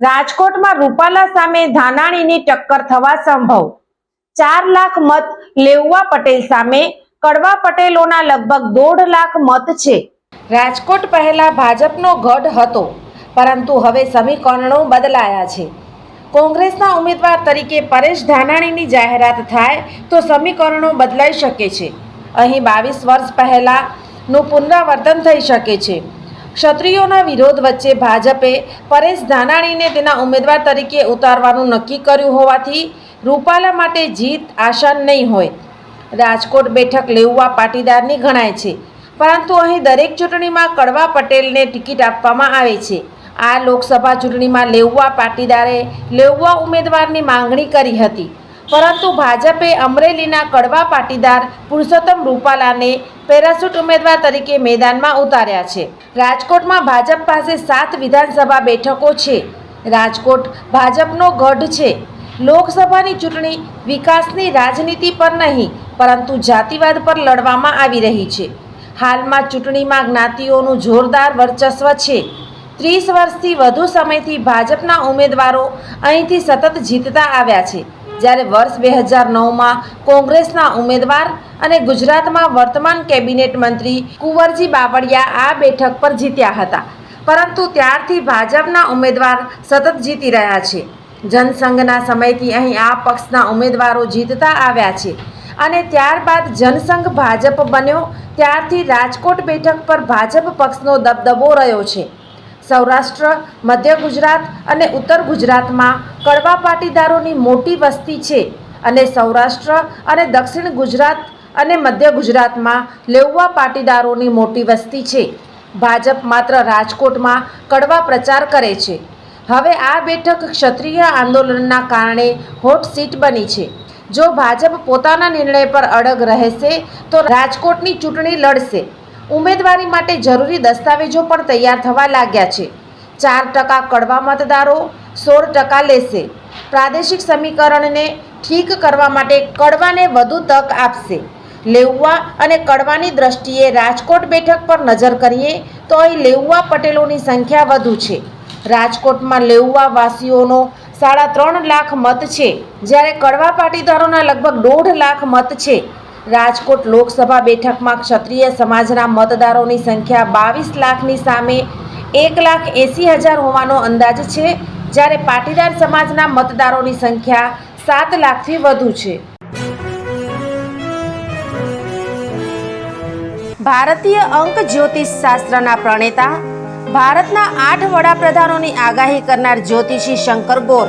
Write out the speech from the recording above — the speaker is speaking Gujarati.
રાજકોટમાં રૂપાલા સામે ધાનાણીની ટક્કર થવા સંભવ. ચાર લાખ મત લેવવા પટેલ સામે, કડવા પટેલોના લગભગ દોઢ લાખ મત છે. રાજકોટ પહેલા ભાજપનો ગઢ હતો, પરંતુ હવે સમીકરણો બદલાયા છે. કોંગ્રેસના ઉમેદવાર તરીકે પરેશ ધાનાણીની જાહેરાત થાય તો સમીકરણો બદલાઈ શકે છે. અહીં બાવીસ વર્ષ પહેલાનું પુનરાવર્તન થઈ શકે છે. ક્ષત્રિયોના વિરોધ વચ્ચે ભાજપે પરેશ ધાનાણીને તેના ઉમેદવાર તરીકે ઉતારવાનું નક્કી કર્યું હોવાથી રૂપાલા માટે જીત આસાન નહીં હોય. રાજકોટ બેઠક લેઉવા પાટીદારની ગણાય છે. પરંતુ અહીં દરેક ચૂંટણીમાં કડવા પટેલને ટિકિટ આપવામાં આવે છે. આ લોકસભા ચૂંટણીમાં લેઉવા પાટીદારે લેઉવા ઉમેદવારની માંગણી કરી હતી. પરંતુ ભાજપે અમરેલીના કડવા પાટીદાર પુરુષોત્તમ રૂપાલાને પેરાસૂટ ઉમેદવાર તરીકે મેદાનમાં ઉતાર્યા છે. રાજકોટમાં ભાજપ પાસે સાત વિધાનસભા બેઠકો છે. રાજકોટ ભાજપનો ગઢ છે. લોકસભાની ચૂંટણી વિકાસની રાજનીતિ પર નહીં, પરંતુ જાતિવાદ પર લડવામાં આવી રહી છે. હાલમાં ચૂંટણીમાં જ્ઞાતિઓનું જોરદાર વર્ચસ્વ છે. ત્રીસ વર્ષથી વધુ સમયથી ભાજપના ઉમેદવારો અહીંથી સતત જીતતા આવ્યા છે. જ્યારે વર્ષ બે હજાર નવમાં કોંગ્રેસના ઉમેદવાર અને ગુજરાતમાં વર્તમાન કેબિનેટ મંત્રી કુંવરજી બાવળિયા આ બેઠક પર જીત્યા હતા. પરંતુ ત્યારથી ભાજપના ઉમેદવાર સતત જીતી રહ્યા છે. જનસંઘના સમયથી અહીં આ પક્ષના ઉમેદવારો જીતતા આવ્યા છે અને ત્યારબાદ જનસંઘ ભાજપ બન્યો. ત્યારથી રાજકોટ બેઠક પર ભાજપ પક્ષનો દબદબો રહ્યો છે. સૌરાષ્ટ્ર, મધ્ય ગુજરાત અને ઉત્તર ગુજરાતમાં કડવા પાટીદારોની મોટી વસ્તી છે અને સૌરાષ્ટ્ર અને દક્ષિણ ગુજરાત અને મધ્ય ગુજરાતમાં લેઉવા પાટીદારોની મોટી વસ્તી છે. ભાજપ માત્ર રાજકોટમાં કડવા પ્રચાર કરે છે. હવે આ બેઠક ક્ષત્રિય આંદોલનના કારણે હોટ સીટ બની છે. જો ભાજપ પોતાના નિર્ણય પર અડગ રહેશે, તો રાજકોટની ચૂંટણી લડશે. ઉમેદવારી માટે જરૂરી દસ્તાવેજો પણ તૈયાર થવા લાગ્યા છે. ચાર ટકા કડવા મતદારો, સોળ ટકા લેશે. પ્રાદેશિક સમીકરણને ઠીક કરવા માટે કડવાને વધુ તક આપશે. લેઉવા અને કડવાની દ્રષ્ટિએ રાજકોટ બેઠક પર નજર કરીએ તો અહીં લેઉવા પટેલોની સંખ્યા વધુ છે. રાજકોટમાં લેઉવા વાસીઓનો સાડા ત્રણ લાખ મત છે, જ્યારે કડવા પાટીદારોના લગભગ દોઢ લાખ મત છે. રાજકોટ લોકસભા બેઠકમાં ક્ષત્રિય સમાજના મતદારોની સંખ્યા બાવીસ લાખની સામે એક લાખ એંસી હજાર હોવાનો અંદાજ છે, જ્યારે પાટીદાર સમાજના મતદારોની સંખ્યા સાત લાખથી વધુ છે. ભારતીય અંક જ્યોતિષ શાસ્ત્રના પ્રણેતા, ભારતના આઠ વડાપ્રધાનોની આગાહી કરનાર જ્યોતિષી શંકર ગોર